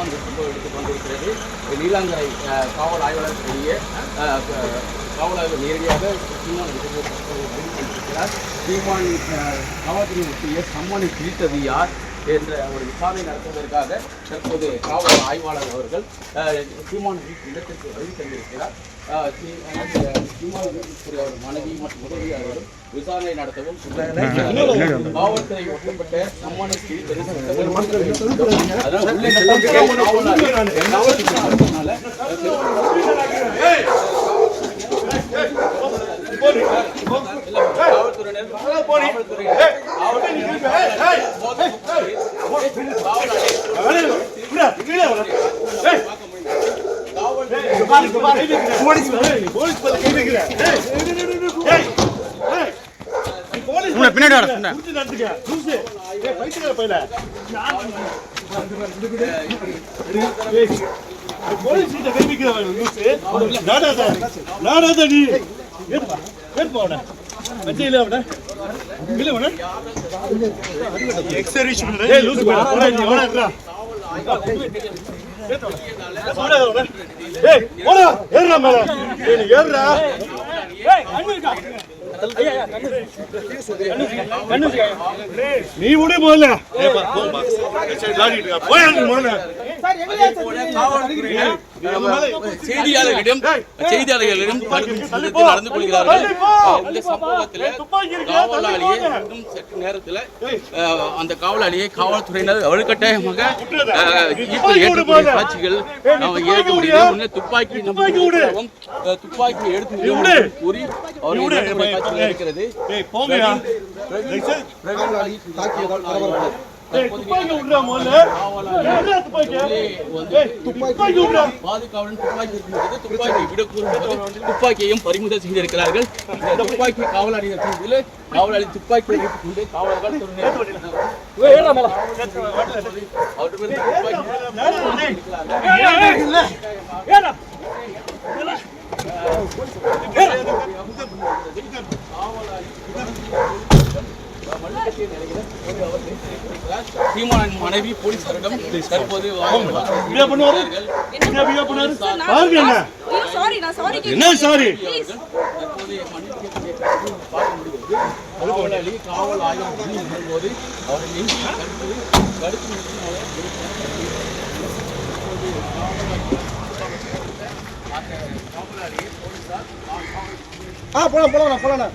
அந்த சம்பவம் எடுத்துக் கொண்டிருக்கிறது. நீலாங்கரை காவல் ஆய்வாளர் வெளியே காவல் நேரடியாக சீமான் இருக்கிறார் சீமான் அஹ், காவல்துறை முக்கிய சம்மனை பிரித்தது யார்? என்ற ஒரு விசாரணை நடத்துவதற்காக தற்போது காவல் ஆய்வாளர் அவர்கள் சீமான சீமான் இடத்திற்கு வருகை தந்திருக்கிறார் மனைவி மற்றும் உதவியாளர்கள் விசாரணை நடத்தவும் காவல்துறை ஒட்டப்பட்ட சம்மானத்தை பிரித்தது காவல்துறையினர் காவல்துறையினர் போலீஸ் கிட்ட கை லூசு. நாடாத நாடாத நீ. ஏறுடா நீ விடு முதல்ல. போய் முதல்ல. செய்தியாளர்களிடம் செய்தியாளர்களிடம் நடந்து கொள்கிறார்கள் இந்த சம்பவத்தில் காவலாளியை இன்னும் சற்று நேரத்தில் அந்த காவலாளியை காவல்துறையினர் வலுக்கட்டாயமாக ஏற்றக்கூடிய காட்சிகள் நாம் ஏற்க முடியல முன்னே துப்பாக்கி துப்பாக்கி எடுத்து கூறி அவர்கள் காட்சிகள் இருக்கிறது துப்பாக்கி விடுறா முதல்ல ஏன்டா துப்பாக்கி விடுறா பாதுகாவலன் துப்பாக்கி துப்பாக்கி துப்பாக்கியையும் பறிமுதல் செய்திருக்கிறார்கள் துப்பாக்கி காவலாளிகள் செய்தியில் காவலாளி துப்பாக்கி கொண்டு காவலர்கள் துப்பாக்கி சீமானின் மனைவி போலீசாரிடம் தற்போது என்ன சாரி காவல் ஆய்வு பண்ணி வரும்போது அவரை நெஞ்சு கருத்து கருத்து நிறுத்தினாலே ஆ போலாம் போலாம் போலாம்